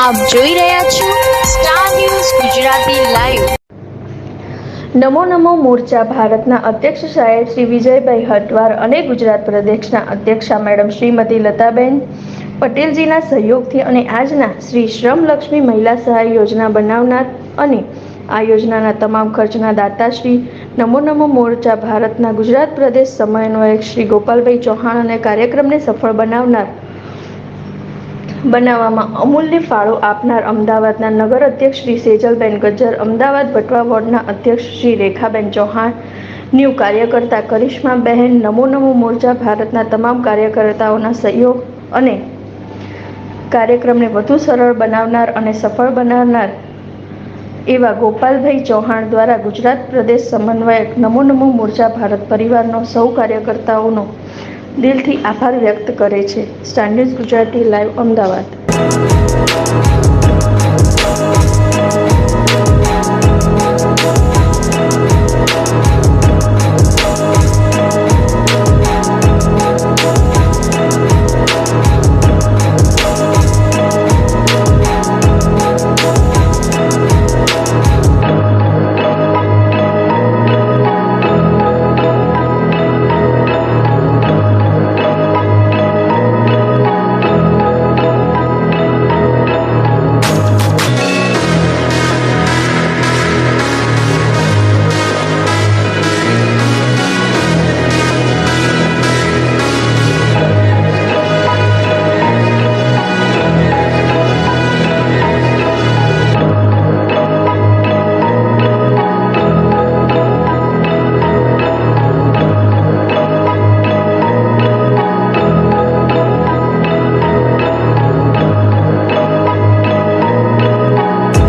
આપ જોઈ રહ્યા છો Star News Gujarati live Namo Namo Morcha ભારતના અધ્યક્ષ સાહેબ શ્રી વિજયભાઈ હટવાર અને ગુજરાત પ્રદેશના અધ્યક્ષા મેડમ શ્રીમતી લતાબેન પટેલજીના સહયોગથી અને આજના શ્રી શ્રમ લક્ષ્મી મહિલા સહાય યોજના બનાવનાર અને આ યોજનાના તમામ ખર્ચના દાતાશ્રી નમો નમો મોરચા ભારતના ગુજરાત પ્રદેશ સમન્વયક શ્રી ગોપાલભાઈ ચૌહાણ અને કાર્યક્રમને સફળ બનાવનાર બનાવવામાં અમૂલ્ય ફાળો આપનાર અમદાવાદના નગર અધ્યક્ષ શ્રી સેજલબેન ગજ્જર, અમદાવાદ ભટવા વોર્ડના અધ્યક્ષ શ્રી રેખાબેન ચૌહાણ, ન્યુ કાર્યકર્તા કરિશ્માબહેન નમો નમો મોરચા, ભારતના તમામ કાર્યકર્તાઓના સહયોગ અને કાર્યક્રમને વધુ સરળ બનાવનાર અને સફળ બનાવનાર એવા ગોપાલભાઈ ચૌહાણ દ્વારા ગુજરાત પ્રદેશ સમન્વયક નમો નમો મોરચા, ભારત પરિવારનો સૌ કાર્યકર્તાઓનો દિલથી આભાર વ્યક્ત કરે છે. Stand Gujarati live Ahmedabad.